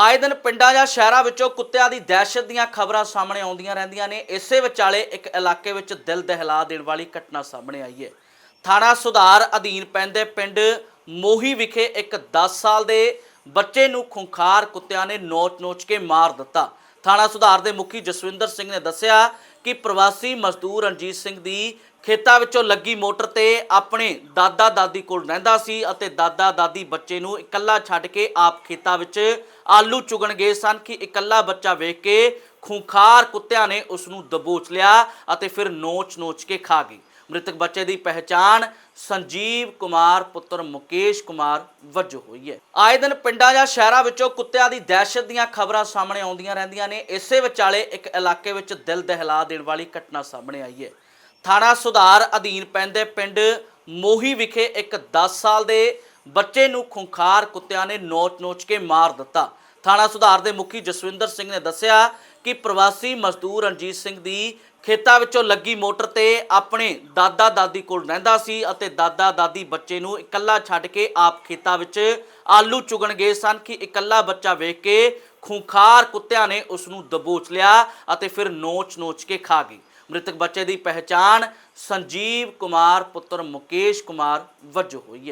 ਆਏ ਦਿਨ ਪਿੰਡਾਂ ਜਾਂ ਸ਼ਹਿਰਾਂ ਵਿੱਚੋਂ ਕੁੱਤਿਆਂ ਦੀ ਦਹਿਸ਼ਤ ਦੀਆਂ ਖਬਰਾਂ ਸਾਹਮਣੇ ਆਉਂਦੀਆਂ ਰਹਿੰਦੀਆਂ ਨੇ। ਇਸੇ ਵਿਚਾਲੇ ਇੱਕ ਇਲਾਕੇ ਵਿੱਚ ਦਿਲ ਦਹਿਲਾ ਦੇਣ ਵਾਲੀ ਘਟਨਾ ਸਾਹਮਣੇ ਆਈ ਹੈ। ਥਾਣਾ ਸੁਧਾਰ ਅਧੀਨ ਪੈਂਦੇ ਪਿੰਡ ਮੋਹੀ ਵਿਖੇ ਇੱਕ 10 ਸਾਲ ਦੇ ਬੱਚੇ ਨੂੰ ਖੁੰਖਾਰ ਕੁੱਤਿਆਂ ਨੇ ਨੋਚ-ਨੋਚ ਕੇ ਮਾਰ ਦਿੱਤਾ। ਥਾਣਾ ਸੁਧਾਰ ਦੇ ਮੁਖੀ ਜਸਵਿੰਦਰ ਸਿੰਘ ਨੇ ਦੱਸਿਆ ਕਿ ਪ੍ਰਵਾਸੀ ਮਜ਼ਦੂਰ ਰਣਜੀਤ ਸਿੰਘ ਦੀ ਖੇਤਾਂ ਵਿੱਚੋਂ ਲੱਗੀ ਮੋਟਰ ਤੇ ਆਪਣੇ ਦਾਦਾ ਦਾਦੀ ਕੋਲ ਰਹਿੰਦਾ ਸੀ ਅਤੇ ਦਾਦਾ ਦਾਦੀ ਬੱਚੇ ਨੂੰ ਇਕੱਲਾ ਛੱਡ ਕੇ ਆਪ ਖੇਤਾਂ ਵਿੱਚ ਆਲੂ ਚੁਗਣ ਗਏ ਸਨ ਕਿ ਇਕੱਲਾ ਬੱਚਾ ਵੇਖ ਕੇ ਖੂੰਖਾਰ ਕੁੱਤਿਆਂ ਨੇ ਉਸ ਨੂੰ ਦਬੋਚ ਲਿਆ ਅਤੇ ਫਿਰ ਨੋਚ-ਨੋਚ ਕੇ ਖਾ ਗਏ ਮ੍ਰਿਤਕ ਬੱਚੇ ਦੀ ਪਹਿਚਾਣ ਸੰਜੀਵ ਕੁਮਾਰ ਪੁੱਤਰ ਮੁਕੇਸ਼ ਕੁਮਾਰ ਵਜੋਂ ਹੋਈ ਹੈ। ਆਏ ਦਿਨ ਪਿੰਡਾਂ ਜਾਂ ਸ਼ਹਿਰਾਂ ਵਿੱਚੋਂ ਕੁੱਤਿਆਂ ਦੀ ਦਹਿਸ਼ਤ ਦੀਆਂ ਖਬਰਾਂ ਸਾਹਮਣੇ ਆਉਂਦੀਆਂ ਰਹਿੰਦੀਆਂ ਨੇ। ਇਸੇ ਵਿਚਾਲੇ ਇੱਕ ਇਲਾਕੇ ਵਿੱਚ ਦਿਲ ਦਹਿਲਾ ਦੇਣ ਵਾਲੀ ਘਟਨਾ ਸਾਹਮਣੇ ਆਈ ਹੈ। ਥਾਣਾ ਸੁਧਾਰ ਅਧੀਨ ਪੈਂਦੇ ਪਿੰਡ ਮੋਹੀ ਵਿਖੇ ਇੱਕ 10 ਸਾਲ ਦੇ ਬੱਚੇ ਨੂੰ ਖੁੰਖਾਰ ਕੁੱਤਿਆਂ ਨੇ ਨੋਚ-ਨੋਚ ਕੇ ਮਾਰ ਦਿੱਤਾ। ਥਾਣਾ ਸੁਧਾਰ ਦੇ ਮੁਖੀ ਜਸਵਿੰਦਰ ਸਿੰਘ ਨੇ ਦੱਸਿਆ ਕਿ ਪ੍ਰਵਾਸੀ ਮਜ਼ਦੂਰ ਰਣਜੀਤ ਸਿੰਘ ਦੀ ਖੇਤਾਂ ਵਿੱਚੋਂ ਲੱਗੀ ਮੋਟਰ ਤੇ ਆਪਣੇ ਦਾਦਾ ਦਾਦੀ ਕੋਲ ਰਹਿੰਦਾ ਸੀ ਅਤੇ ਦਾਦਾ ਦਾਦੀ ਬੱਚੇ ਨੂੰ ਇਕੱਲਾ ਛੱਡ ਕੇ ਆਪ ਖੇਤਾਂ ਵਿੱਚ ਆਲੂ ਚੁਗਣ ਗਏ ਸਨ ਕਿ ਇਕੱਲਾ ਬੱਚਾ ਵੇਖ ਕੇ ਖੂੰਖਾਰ ਕੁੱਤਿਆਂ ਨੇ ਉਸ ਨੂੰ ਦਬੋਚ ਲਿਆ ਅਤੇ ਫਿਰ ਨੋਚ-ਨੋਚ ਕੇ ਖਾ ਗਈ। ਮ੍ਰਿਤਕ ਬੱਚੇ ਦੀ ਪਹਿਚਾਣ ਸੰਜੀਵ ਕੁਮਾਰ, ਪੁੱਤਰ ਮੁਕੇਸ਼ ਕੁਮਾਰ ਵਜੋਂ ਹੋਈ ਹੈ।